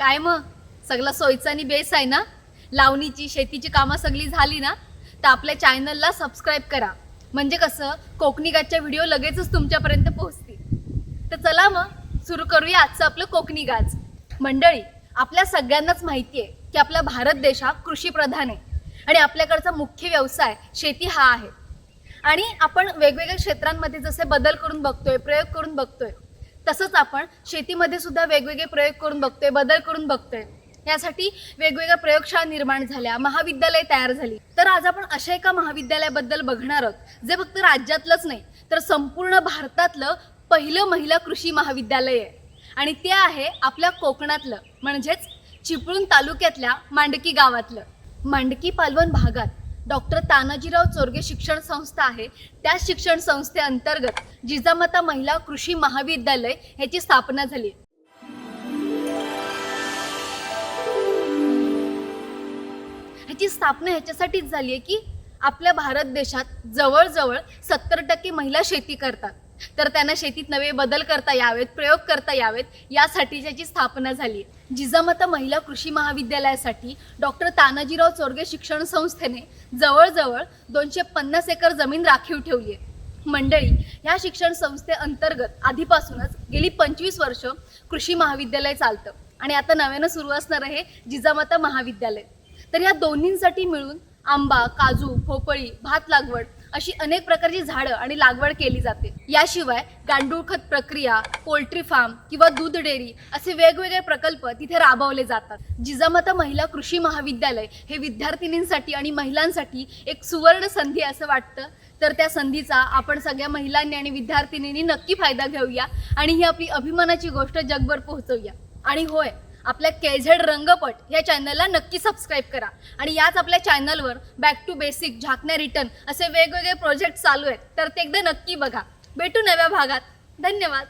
काय मग? सगळं सोयीचं आणि बेस आहे ना? लावणीची शेतीची कामं सगळी झाली ना तर आपल्या चॅनलला सबस्क्राईब करा. म्हणजे कसं? कोकणी गाजच्या व्हिडिओ लगेचच तुमच्यापर्यंत पोहोचतील. तर चला मग सुरू करूया आजचं आपलं कोकणी गाज मंडळी आपल्या सगळ्यांनाच माहिती आहे की आपला भारत देश हा कृषीप्रधान आहे. आणि आपल्याकडचा मुख्य व्यवसाय शेती हा आहे. आणि आपण वेगवेगळ्या क्षेत्रांमध्ये जसे बदल करून बघतोय प्रयोग करून बघतोय तसंच आपण शेतीमध्ये सुद्धा वेगवेगळे प्रयोग करून बघतोय बदल करून बघतोय. यासाठी वेगवेगळ्या प्रयोगशाळा निर्माण झाल्या महाविद्यालय तयार झाली. तर आज आपण अशा एका महाविद्यालयाबद्दल बघणार आहोत जे फक्त राज्यातलंच नाही तर संपूर्ण भारतातलं पहिलं महिला कृषी महाविद्यालय आहे. आणि ते आहे आपल्या कोकणातलं म्हणजेच चिपळूण तालुक्यातल्या मांडकी गावातलं. मांडकी पालवण भागात डॉक्टर तानाजीराव चोरगे शिक्षण संस्था आहे. त्या शिक्षण संस्थेअंतर्गत जिजामाता महिला कृषी महाविद्यालय ह्याची स्थापना झाली. ह्याची स्थापना ह्याच्यासाठीच झाली आहे की आपल्या भारत देशात जवळजवळ सत्तर टक्के महिला शेती करतात. तर त्यांना शेतीत नवे बदल करता यावेत प्रयोग करता यावेत यासाठी त्याची स्थापना झाली. जिजामाता महिला कृषी महाविद्यालयासाठी डॉक्टर तानाजीराव चोरगे शिक्षण संस्थेने जवळजवळ दोनशे पन्नास एकर जमीन राखीव ठेवली आहे. मंडळी ह्या शिक्षण संस्थेअंतर्गत आधीपासूनच गेली पंचवीस वर्ष कृषी महाविद्यालय चालतं आणि आता नव्यानं सुरू असणार आहे जिजामाता महाविद्यालय. तर या दोन्हींसाठी मिळून आंबा काजू पोपळी भात लागवड अशी अनेक प्रकारची झाडं आणि लागवड केली जाते. याशिवाय गांडूळ खत प्रक्रिया पोल्ट्री फार्म किंवा दूध डेअरी असे वेगवेगळे प्रकल्प तिथे राबवले जातात. जिजामाता महिला कृषी महाविद्यालय हे विद्यार्थिनींसाठी आणि महिलांसाठी एक सुवर्ण संधी असं वाटतं. तर त्या संधीचा आपण सगळ्या महिलांनी आणि विद्यार्थिनींनी नक्की फायदा घेऊया आणि ही आपली अभिमानाची गोष्ट जगभर पोहोचवूया. आणि होय आपल्या केझेड रंगपट या चॅनलला नक्की सबस्क्राईब करा. आणि याच आपल्या चॅनलवर बॅक टू बेसिक झाकण्या रिटर्न असे वेगवेगळे प्रोजेक्ट चालू आहेत. तर ते एकदा नक्की बघा. भेटू नव्या भागात. धन्यवाद.